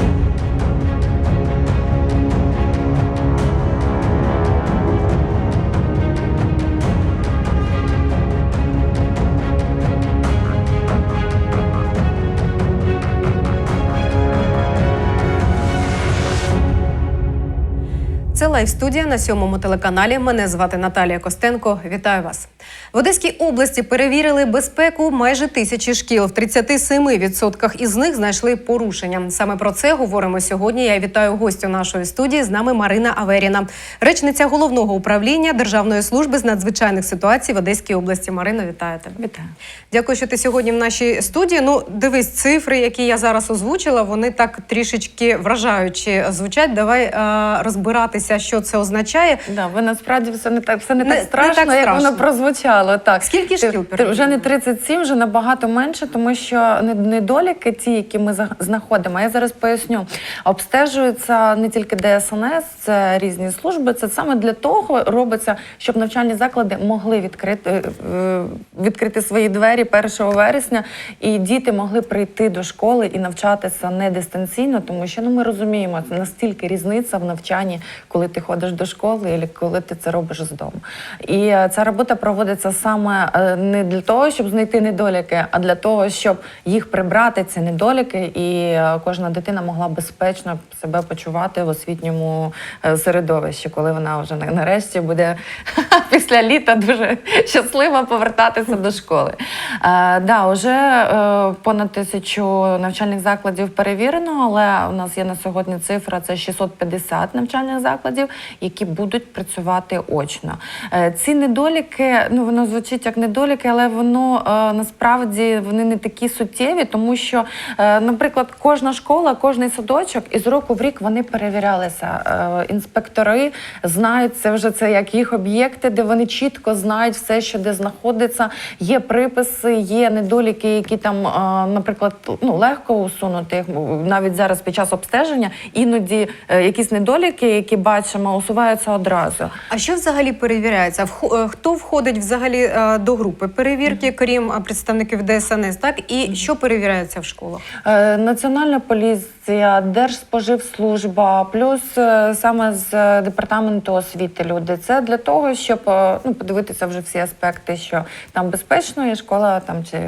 Це лайв студія на сьомому телеканалі. Мене звати Наталія Костенко. Вітаю вас. В Одеській області перевірили безпеку майже тисячі шкіл. В 37% із них знайшли порушення. Саме про це говоримо сьогодні. Я вітаю гостю нашої студії. З нами Марина Аверіна, речниця головного управління Державної служби з надзвичайних ситуацій в Одеській області. Марина, вітаю тебе. Вітаю. Дякую, що ти сьогодні в нашій студії. Ну, дивись, цифри, які я зараз озвучила, вони так трішечки вражаючі звучать. Давай е, розбиратися, що це означає. Да, ви насправді все не так, все не, Не- так не страшно, так як страшно. воно прозвучало. Так. Скільки шкіл Вже не 37, вже набагато менше, тому що недоліки, ті, які ми знаходимо, я зараз поясню, обстежуються не тільки ДСНС, це різні служби. Це саме для того робиться, щоб навчальні заклади могли відкрити, е, відкрити свої двері 1 вересня, і діти могли прийти до школи і навчатися не дистанційно, тому що ну ми розуміємо настільки різниця в навчанні, коли ти ходиш до школи, і коли ти це робиш з дому. І е, ця робота проводиться саме е, не для того, щоб знайти недоліки, а для того, щоб їх прибрати, ці недоліки, і е, кожна дитина могла безпечно себе почувати в освітньому середовищі, коли вона вже на- нарешті буде після літа дуже щаслива повертатися до школи. Да, вже понад тисячу навчальних закладів перевірено, але у нас є на сьогодні цифра це 650 навчальних закладів, які будуть працювати очно. Е, ці недоліки, ну воно звучить як недоліки, але воно е, насправді вони не такі суттєві, тому що, е, наприклад, кожна школа, кожний садочок із року в рік вони перевірялися. Інспектори знають це вже це як їх об'єкти, де вони чітко знають все, що де знаходиться. Є приписи, є недоліки, які там, наприклад, ну легко усунути навіть зараз під час обстеження. Іноді якісь недоліки, які бачимо, усуваються одразу. А що взагалі перевіряється? Е, Хто входить взагалі е, до групи перевірки, крім е, представників ДСНС? Так і що перевіряється в школах? Національна поліція, Держспоживслужба, плюс е, саме з е, департаменту освіти люди. Це для того, щоб е, ну, подивитися вже всі аспекти, що там безпечно, і школа там чи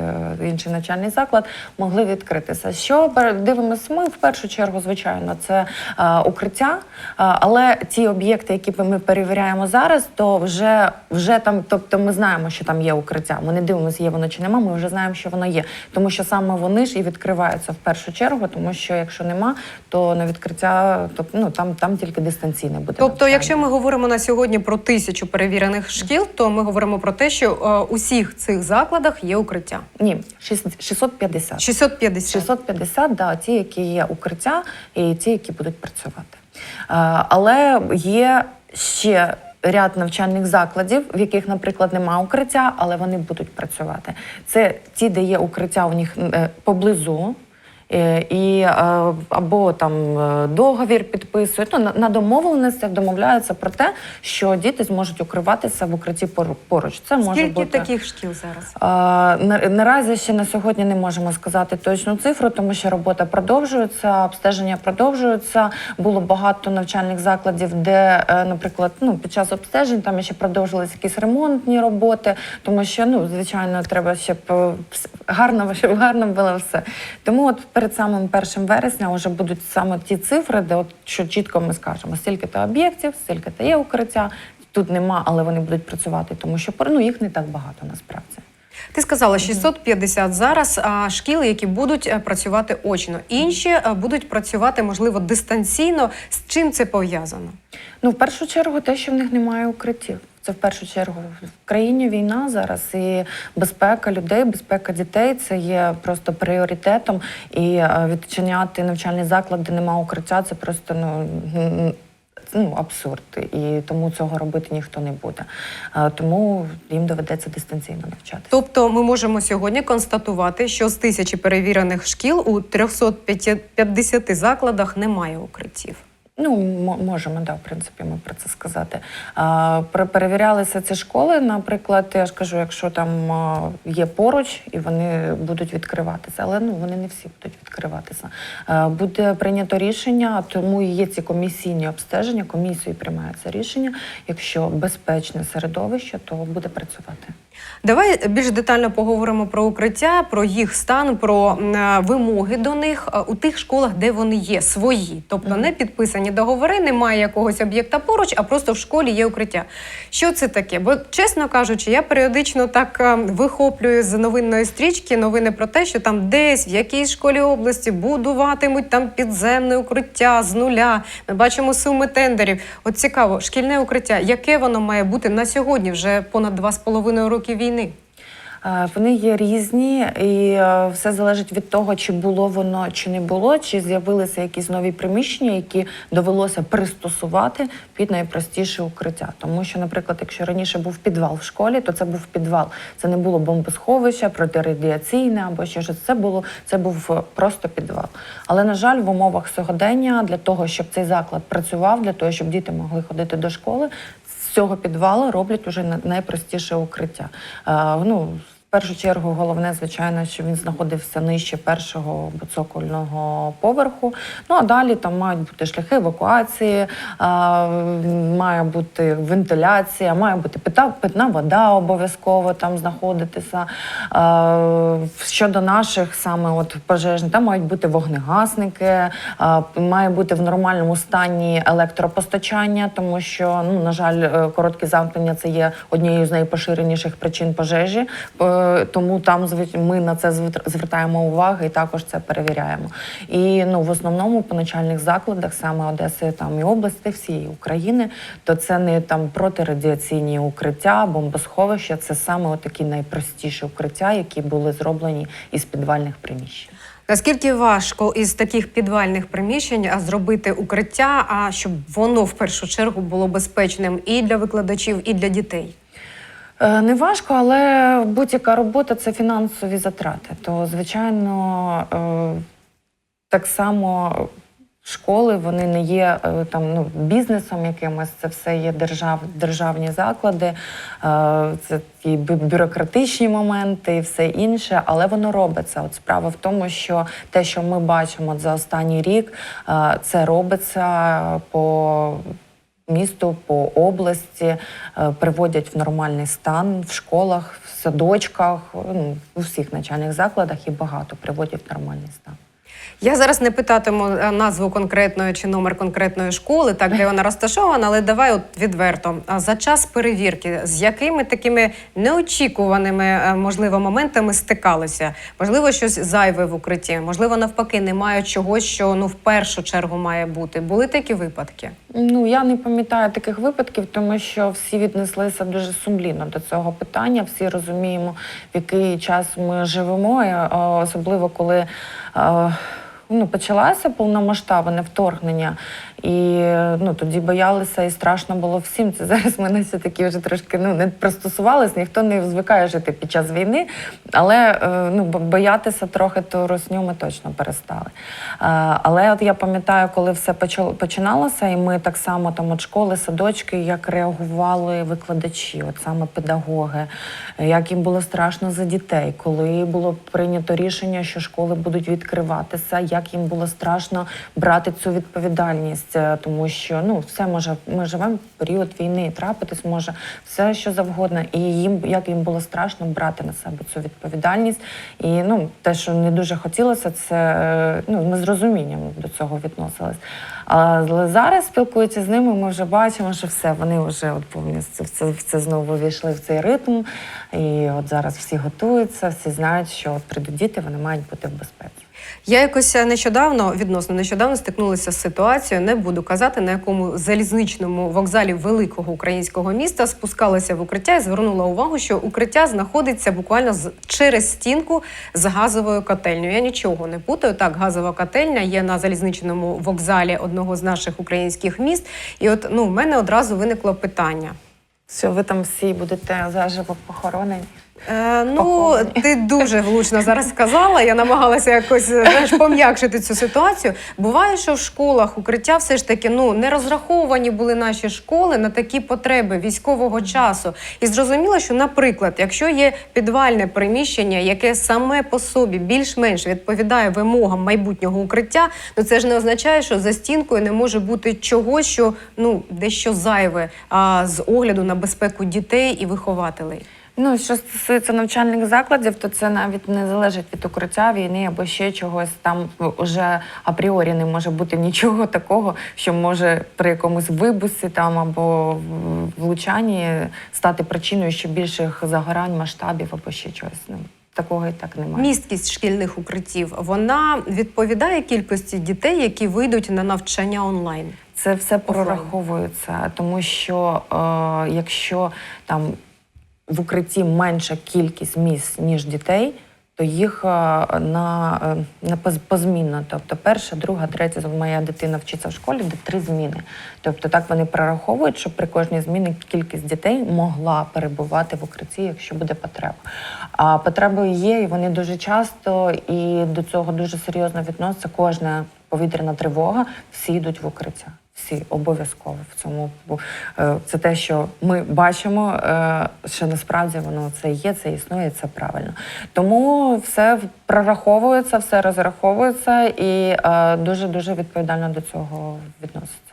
інший навчальний заклад могли відкритися. Що дивимося ми в першу чергу, звичайно, це е, укриття. Але ті об'єкти, які ми перевіряємо зараз, то вже, вже там, тобто ми знаємо, що там є укриття. Ми не дивимося, є воно чи нема. Ми вже знаємо, що воно є. Тому що саме вони ж і відкриваються в першу чергу, тому що якщо нема, то на відкриття, тобто ну там, там тільки дистанційне буде. Тобто, навчання. якщо ми говоримо на сьогодні про тисячу перевірених шкіл, то ми говоримо про те, що е, у всіх цих закладах є укриття. ні, шість- 650. 650. 650, да, ті, які є укриття, і ті, які будуть працювати. Е, Але є ще ряд навчальних закладів, в яких, наприклад, немає укриття, але вони будуть працювати. Це ті, де є укриття у них е, поблизу. Е, І е, або там е, договір підписують. Ну, на, домовленостях домовляються про те, що діти зможуть укриватися в укритті пору- поруч. Це може Скільки бути таких шкіл зараз? а, Наразі ще на сьогодні не можемо сказати точну цифру, тому що робота продовжується, обстеження продовжуються. Було багато навчальних закладів, де, наприклад, ну під час обстежень там ще продовжились якісь ремонтні роботи, тому що ну звичайно треба, щоб гарно щоб гарно було все. Тому от перед самим першим вересня вже будуть саме ті цифри, де от що чітко ми скажемо, стільки то об'єктів, стільки то є укриття. Тут нема, але вони будуть працювати, тому що ну, їх не так багато насправді. Ти сказала 650 зараз а, шкіл, які будуть е, працювати очно. Інші е, будуть працювати, можливо, дистанційно. З чим це пов'язано? Ну, в першу чергу, те, що в них немає укриттів. Це в першу чергу в країні війна зараз, і безпека людей, безпека дітей це є просто пріоритетом. І е, відчиняти навчальний заклад, де немає укриття, це просто ну. Ну, абсурд, і тому цього робити ніхто не буде. Тому їм доведеться дистанційно навчатися. Тобто, ми можемо сьогодні констатувати, що з тисячі перевірених шкіл у 350 закладах немає укриттів. Ну, мо- можемо, да, в принципі, ми про це сказати. А, перевірялися ці школи, наприклад, я ж кажу, якщо там є поруч і вони будуть відкриватися, але ну вони не всі будуть відкриватися. А, буде прийнято рішення, тому є ці комісійні обстеження. Комісією приймається рішення. Якщо безпечне середовище, то буде працювати. Давай більш детально поговоримо про укриття, про їх стан, про е, вимоги до них е, у тих школах, де вони є, свої, тобто не підписані договори, немає якогось об'єкта поруч, а просто в школі є укриття. Що це таке? Бо, чесно кажучи, я періодично так е, вихоплюю з новинної стрічки новини про те, що там десь в якійсь школі області будуватимуть там підземне укриття з нуля. Ми бачимо суми тендерів. От цікаво, шкільне укриття, яке воно має бути на сьогодні, вже понад два з половиною роки війни. Е, Вони є різні, і е, все залежить від того, чи було воно, чи не було, чи з'явилися якісь нові приміщення, які довелося пристосувати під найпростіше укриття. Тому що, наприклад, якщо раніше був підвал в школі, то це був підвал. Це не було бомбосховище, протирадіаційне або ще щось. Це було це був е, просто підвал. Але на жаль, в умовах сьогодення для того, щоб цей заклад працював, для того, щоб діти могли ходити до школи, цього підвалу роблять уже на- найпростіше укриття. Е, ну, першу чергу, головне, звичайно, що він знаходився нижче першого цокольного поверху. Ну а далі там мають бути шляхи евакуації, е, має бути вентиляція, має бути питна вода обов'язково там знаходитися. Е, щодо наших саме от пожежних, там мають бути вогнегасники, е, має бути в нормальному стані електропостачання, тому що, ну, на жаль, е, короткі замкнення це є однією з найпоширеніших причин пожежі. Тому там ми на це звертаємо увагу і також це перевіряємо. І ну, в основному по начальних закладах, саме Одеси там і області, всієї України, то це не там протирадіаційні укриття, бомбосховища, це саме такі найпростіші укриття, які були зроблені із підвальних приміщень. Наскільки важко із таких підвальних приміщень зробити укриття, а щоб воно в першу чергу було безпечним і для викладачів, і для дітей? Е, Не важко, але будь-яка робота це фінансові затрати. То, звичайно, е, так само школи вони не є е, там ну, бізнесом якимось, це все є держав, державні заклади, це і бюрократичні моменти і все інше, але воно робиться. От справа в тому, що те, що ми бачимо за останній рік, це робиться по місту по області е, приводять в нормальний стан в школах, в садочках, ну, у всіх начальних закладах і багато приводять в нормальний стан. Я зараз не питатиму е, назву конкретної чи номер конкретної школи, так де вона розташована, але давай от відверто. А За час перевірки, з якими такими неочікуваними, е, можливо, моментами стикалися? Можливо, щось зайве в укритті, можливо, навпаки, немає чогось, що ну в першу чергу має бути. Були такі випадки? Ну я не пам'ятаю таких випадків, тому що всі віднеслися дуже сумлінно до цього питання. Всі розуміємо, в який час ми живемо, е, особливо коли. Ну, почалося повномасштабне вторгнення, і ну тоді боялися і страшно було всім. Це зараз мене все таки вже трошки ну не пристосувалися, ніхто не звикає жити під час війни, але е, ну боятися трохи ту росню ми точно перестали. Е, Але от я пам'ятаю, коли все починалося, і ми так само там от школи, садочки, як реагували викладачі, от саме педагоги, як їм було страшно за дітей, коли було прийнято рішення, що школи будуть відкриватися, як їм було страшно брати цю відповідальність, е, тому що ну все може, ми живемо в період війни, трапитись може все, що завгодно, і їм як їм було страшно брати на себе цю відповідальність. І ну те, що не дуже хотілося, це е, ну ми з розумінням до цього відносились. Але зараз спілкуючись з ними, ми вже бачимо, що все, вони вже от повністю в це, в це знову війшли в цей ритм. І от зараз всі готуються, всі знають, що от прийдуть діти, вони мають бути в безпеці. Я якось нещодавно, відносно нещодавно, стикнулася з ситуацією, не буду казати, на якому залізничному вокзалі великого українського міста спускалася в укриття і звернула увагу, що укриття знаходиться буквально через стінку з газовою котельнею. Я нічого не путаю. Так, газова котельня є на залізничному вокзалі одного з наших українських міст. І от ну, в мене одразу виникло питання. Що ви там всі будете заживо похоронені? Е, ну, ти дуже влучно зараз сказала. Я намагалася якось знаєш, пом'якшити цю ситуацію. Буває, що в школах укриття все ж таки ну не розраховані були наші школи на такі потреби військового часу. І зрозуміло, що, наприклад, якщо є підвальне приміщення, яке саме по собі більш-менш відповідає вимогам майбутнього укриття, то це ж не означає, що за стінкою не може бути чогось, що ну дещо зайве а, з огляду на безпеку дітей і вихователей. Ну, що стосується навчальних закладів, то це навіть не залежить від укриття війни або ще чогось. Там вже апріорі не може бути нічого такого, що може при якомусь вибусі там або влучанні стати причиною ще більших загорань, масштабів або ще чогось. Ну, такого і так немає. Місткість шкільних укриттів вона відповідає кількості дітей, які вийдуть на навчання онлайн. Це все прораховується, тому що е, якщо там в укритті менша кількість місць, ніж дітей, то їх е, на, е, на позмінно. Тобто перша, друга, третя, моя дитина вчиться в школі, де три зміни. Тобто так вони прораховують, щоб при кожній зміні кількість дітей могла перебувати в укритті, якщо буде потреба. А потреби є, і вони дуже часто і до цього дуже серйозно відносяться. Кожна повітряна тривога, всі йдуть в укриття. Всі обов'язково в цьому е, це те, що ми бачимо, е, що насправді воно це є, це існує, це правильно. Тому все прораховується, все розраховується і дуже дуже відповідально до цього відноситься.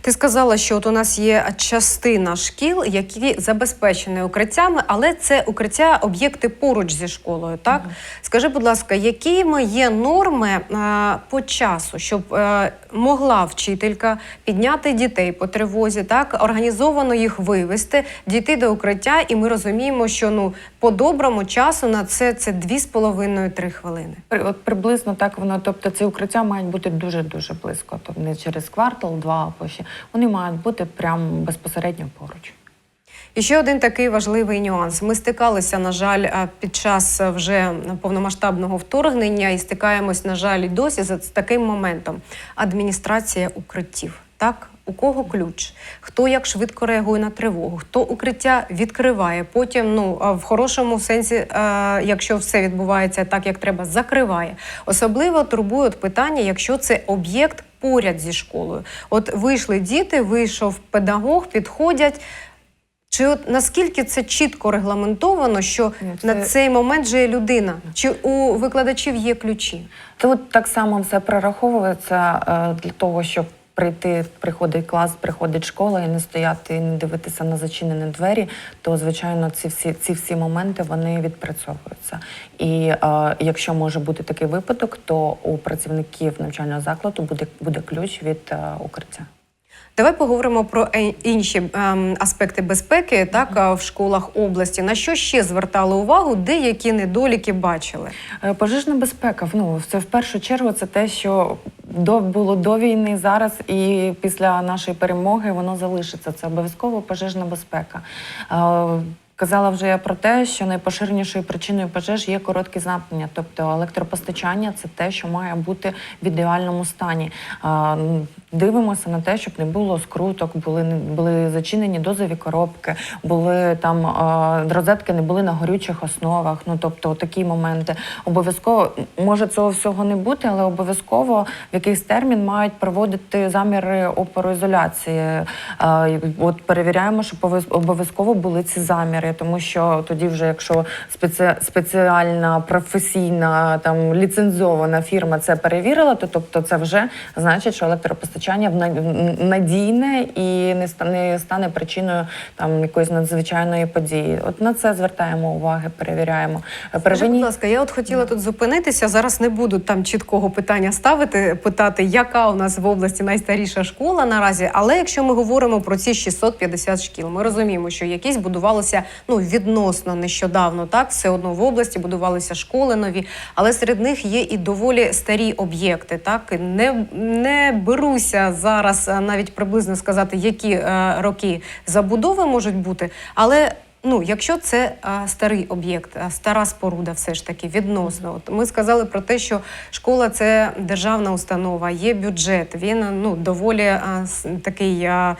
Ти сказала, що от у нас є частина шкіл, які забезпечені укриттями, але це укриття об'єкти поруч зі школою. Так скажи, будь ласка, якими є норми е, по часу, щоб е, могла вчителька підняти дітей по тривозі, так організовано їх вивести, дійти до укриття, і ми розуміємо, що ну по доброму часу на це це 2,5-3 хвилини. От приблизно так воно, тобто ці укриття мають бути дуже дуже близько, тобто не через квартал, два або ще вони мають бути прямо безпосередньо поруч. І ще один такий важливий нюанс. Ми стикалися, на жаль, під час вже повномасштабного вторгнення і стикаємось, на жаль, досі з таким моментом. Адміністрація укриттів. Так, у кого ключ, хто як швидко реагує на тривогу, хто укриття відкриває. Потім, ну в хорошому сенсі, якщо все відбувається так, як треба, закриває. Особливо турбує питання, якщо це об'єкт поряд зі школою. От вийшли діти, вийшов педагог, підходять. Чи от наскільки це чітко регламентовано, що це- на цей момент же є людина? Чи у викладачів є ключі? Тут так само все прораховується е, для того, щоб прийти, приходить клас, приходить школа і не стояти, і не дивитися на зачинені двері, то звичайно ці всі ці всі моменти вони відпрацьовуються. І е, якщо може бути такий випадок, то у працівників навчального закладу буде буде ключ від е, укриття. Давай поговоримо про е- інші ем, аспекти безпеки, так в школах області. На що ще звертали увагу, деякі недоліки бачили? Е, Пожежна безпека. Ну це в першу чергу це те, що до було до війни зараз, і після нашої перемоги воно залишиться. Це обов'язково пожежна безпека. Казала вже я про те, що найпоширенішою причиною пожеж є короткі замкнення, тобто електропостачання це те, що має бути в ідеальному стані. Дивимося на те, щоб не було скруток, були були зачинені дозові коробки, були там розетки, не були на горючих основах. Ну тобто такі моменти. Обов'язково може цього всього не бути, але обов'язково в якийсь термін мають проводити заміри опороізоляції. От перевіряємо, щоб обов'яз- обов'язково були ці заміри, тому що тоді, вже якщо спеці... спеціальна професійна там ліцензована фірма це перевірила, то тобто це вже значить, що електропостачання надійне і не стане, стане причиною там якоїсь надзвичайної події. От на це звертаємо уваги, перевіряємо. Скажи, будь ласка, я от хотіла тут зупинитися. Зараз не буду там чіткого питання ставити, питати, яка у нас в області найстаріша школа наразі. Але якщо ми говоримо про ці 650 шкіл, ми розуміємо, що якісь будувалися ну відносно нещодавно. Так, все одно в області будувалися школи нові, але серед них є і доволі старі об'єкти. Так не, не беруся зараз навіть приблизно сказати, які е, роки забудови можуть бути, але Ну, якщо це а, старий об'єкт, а, стара споруда, все ж таки відносно. От ми сказали про те, що школа це державна установа, є бюджет. Він ну доволі а, такий а,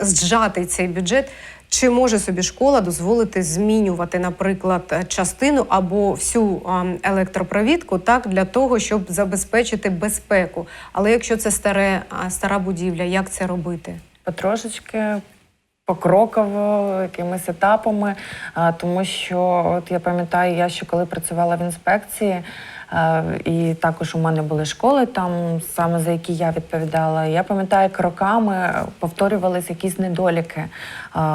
зжатий цей бюджет. Чи може собі школа дозволити змінювати, наприклад, частину або всю електропровідку так для того, щоб забезпечити безпеку? Але якщо це старе, стара будівля, як це робити? потрошечки. Покроково, якимись етапами, тому що от я пам'ятаю, я ще коли працювала в інспекції, і також у мене були школи там, саме за які я відповідала. Я пам'ятаю, як роками повторювалися якісь недоліки.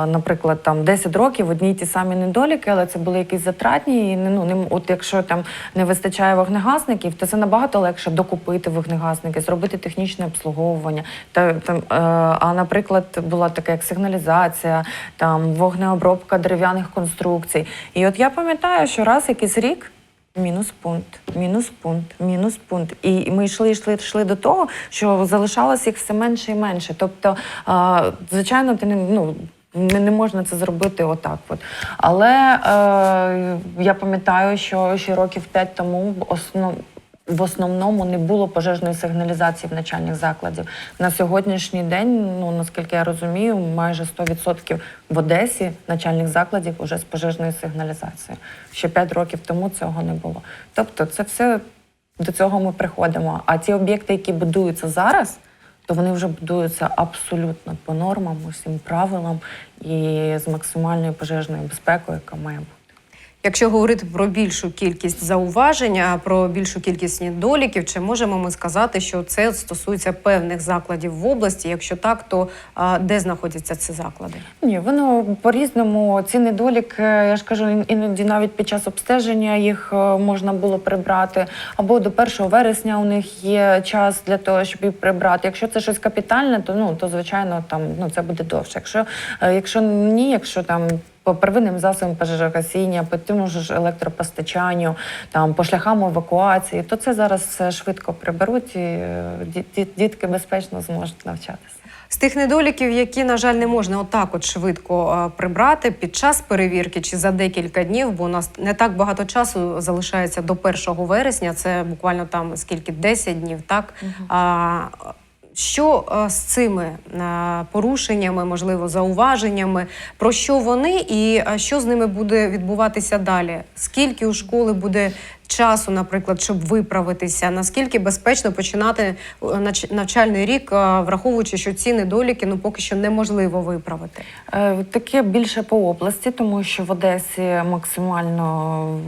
Наприклад, там 10 років одні й ті самі недоліки, але це були якісь затратні. І ну, от якщо там не вистачає вогнегасників, то це набагато легше докупити вогнегасники, зробити технічне обслуговування. Та, там, е, а, наприклад, була така як сигналізація, там вогнеобробка дерев'яних конструкцій. І от я пам'ятаю, що раз якийсь рік. Мінус пункт, мінус пункт, мінус пункт. І ми йшли, йшли, йшли до того, що залишалось їх все менше і менше. Тобто, звичайно, ти не ну. Не, можна це зробити отак. От. Але е, я пам'ятаю, що ще років п'ять тому основ, в основному не було пожежної сигналізації в начальних закладів. На сьогоднішній день, ну наскільки я розумію, майже 100% в Одесі начальних закладів вже з пожежною сигналізацією. Ще 5 років тому цього не було. Тобто, це все до цього ми приходимо. А ті об'єкти, які будуються зараз, то вони вже будуються абсолютно по нормам, усім правилам і з максимальною пожежною безпекою, яка має бути. Якщо говорити про більшу кількість зауважень, а про більшу кількість недоліків, чи можемо ми сказати, що це стосується певних закладів в області? Якщо так, то а, де знаходяться ці заклади? Ні, воно по-різному. Ці недоліки, я ж кажу, іноді навіть під час обстеження їх е, можна було прибрати. Або до 1 вересня у них є час для того, щоб їх прибрати. Якщо це щось капітальне, то ну то звичайно там ну це буде довше. Якщо, е, якщо ні, якщо там. По первинним засобам пожежогасіння, по тому ж електропостачанню, там по шляхам евакуації, то це зараз все швидко приберуть і е, ді- ді- дітки безпечно зможуть навчатися. З тих недоліків, які, на жаль, не можна отак от швидко прибрати під час перевірки чи за декілька днів, бо у нас не так багато часу залишається до 1 вересня, це буквально там скільки 10 днів, так? А, що з цими порушеннями, можливо, зауваженнями, про що вони і що з ними буде відбуватися далі? Скільки у школи буде часу, наприклад, щоб виправитися? Наскільки безпечно починати е, навчальний рік, е, враховуючи, що ці недоліки ну поки що неможливо виправити? Е, Таке більше по області, тому що в Одесі максимально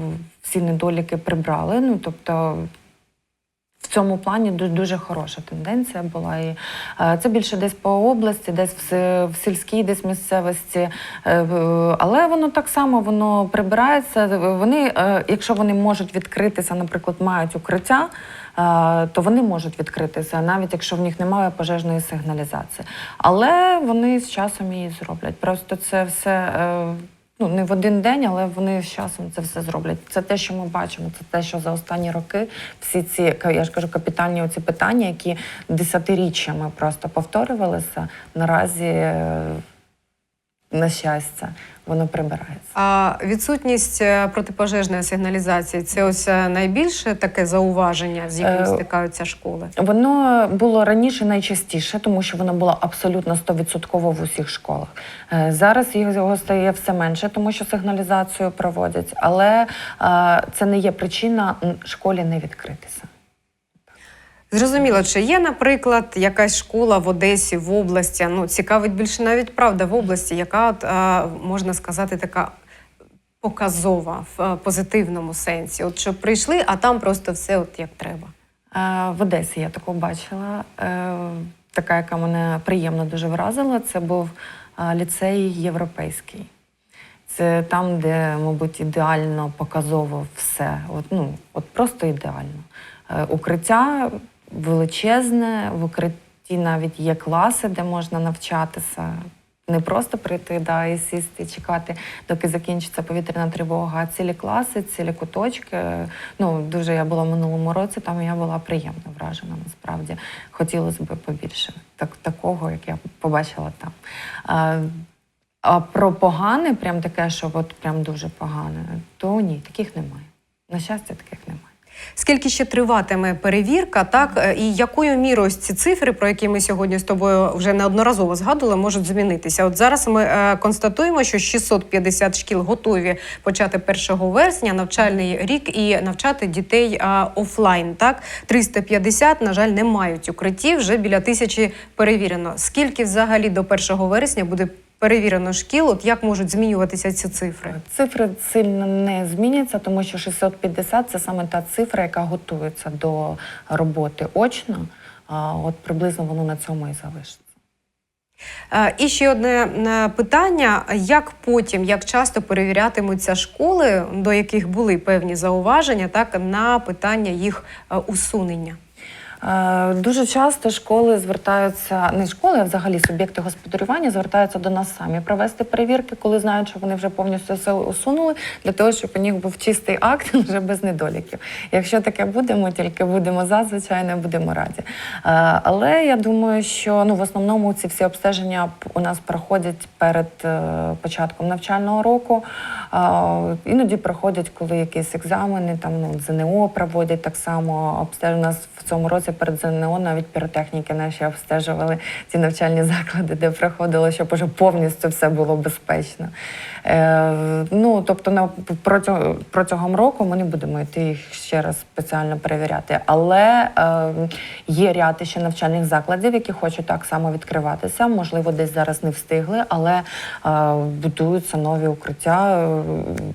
всі недоліки прибрали. Ну тобто. Цьому плані дуже, хороша тенденція була. І е, це більше десь по області, десь в, сільській, десь місцевості. Е, але воно так само воно прибирається. Вони, е, якщо вони можуть відкритися, наприклад, мають укриття, то вони можуть відкритися, навіть якщо в них немає пожежної сигналізації. Але вони з часом її зроблять. Просто це все. Ну, не в один день, але вони з часом це все зроблять. Це те, що ми бачимо. Це те, що за останні роки всі ці я ж кажу, капітальні оці питання, які десятиріччями просто повторювалися. Наразі, е, на щастя, воно прибирається. А відсутність е, протипожежної сигналізації це ось е, найбільше таке зауваження, з яким Е, стикаються школи. Воно було раніше найчастіше, тому що воно було абсолютно 100% в усіх школах. Зараз його стає все менше, тому що сигналізацію проводять, але це не є причина школі не відкритися. Зрозуміло, чи є, наприклад, якась школа в Одесі, в області, ну цікавить більше навіть правда в області, яка от, можна сказати така показова в позитивному сенсі. От що прийшли, а там просто все от як треба. В Одесі я таку бачила. Е, Така, яка мене приємно дуже вразила, це був ліцей європейський. Це там, де, мабуть, ідеально показово все. От, ну, от просто ідеально. Е, Укриття величезне, в укритті навіть є класи, де можна навчатися. Не просто прийти да, і сісти, і чекати, доки закінчиться повітряна тривога, а цілі класи, цілі куточки. Ну, дуже я була в минулому році, там я була приємно вражена, насправді. Хотілося б побільше так, такого, як я побачила там. А, а про погане, прям таке, що от прям дуже погане, то ні, таких немає. На щастя, таких немає. Скільки ще триватиме перевірка, так е, і якою мірою ці цифри, про які ми сьогодні з тобою вже неодноразово згадували, можуть змінитися? От зараз ми е, констатуємо, що 650 шкіл готові почати 1 вересня навчальний рік і навчати дітей е, офлайн. Так 350, на жаль, не мають укриттів. Вже біля тисячі перевірено. Скільки взагалі до 1 вересня буде перевірено шкіл? От як можуть змінюватися ці цифри? Цифри сильно не зміняться, тому що 650 це саме та цифра, яка готується до роботи очно. От приблизно воно на цьому і залишиться. І ще одне питання: як потім, як часто перевірятимуться школи, до яких були певні зауваження, так на питання їх е, усунення? Е, Дуже часто школи звертаються, не школи, а взагалі суб'єкти господарювання звертаються до нас самі провести перевірки, коли знають, що вони вже повністю все усунули, для того, щоб у них був чистий акт вже без недоліків. Якщо таке буде, ми тільки будемо за, звичайно, будемо раді. Е, Але я думаю, що ну в основному ці всі обстеження у нас проходять перед е, початком навчального року. Іноді проходять, коли якісь екзамени, там ну ЗНО проводять так само. Обстеж... У нас в цьому році перед ЗНО навіть піротехніки наші обстежували ці навчальні заклади, де проходило, щоб уже повністю все було безпечно. Е, ну тобто на протягом, протягом року ми не будемо йти їх ще раз спеціально перевіряти. Але е, є ряд ще навчальних закладів, які хочуть так само відкриватися. Можливо, десь зараз не встигли, але е, будуються нові укриття.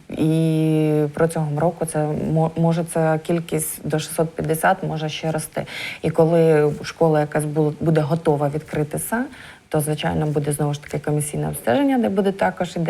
І протягом року це може ця кількість до 650 може ще рости. І коли школа якась буде готова відкритися, то звичайно буде знову ж таки комісійне обстеження, де буде також і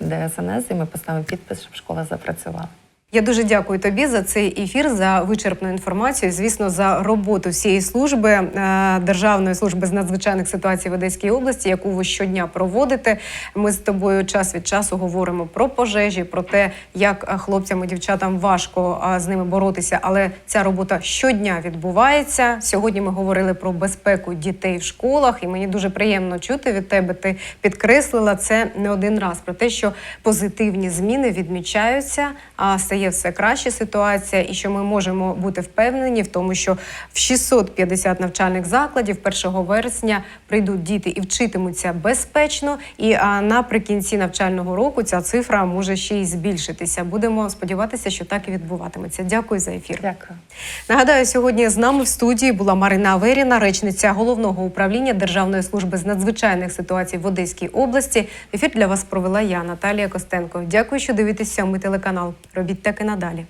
ДСНС, і ми поставимо підпис, щоб школа запрацювала. Я дуже дякую тобі за цей ефір, за вичерпну інформацію. Звісно, за роботу всієї служби е, Державної служби з надзвичайних ситуацій в Одеській області, яку ви щодня проводите. Ми з тобою час від часу говоримо про пожежі, про те, як е, хлопцям і дівчатам важко е, з ними боротися, але ця робота щодня відбувається. Сьогодні ми говорили про безпеку дітей в школах, і мені дуже приємно чути від тебе. Ти підкреслила це не один раз про те, що позитивні зміни відмічаються, а стає все краще ситуація, і що ми можемо бути впевнені в тому, що в 650 навчальних закладів 1 вересня прийдуть діти і вчитимуться безпечно. І а, наприкінці навчального року ця цифра може ще й збільшитися. Будемо сподіватися, що так і відбуватиметься. Дякую за ефір. Дякую. Нагадаю, сьогодні з нами в студії була Марина Аверіна, речниця головного управління Державної служби з надзвичайних ситуацій в Одеській області. Ефір для вас провела я, Наталія Костенко. Дякую, що дивитесь сьомий телеканал. Робіть так і надалі.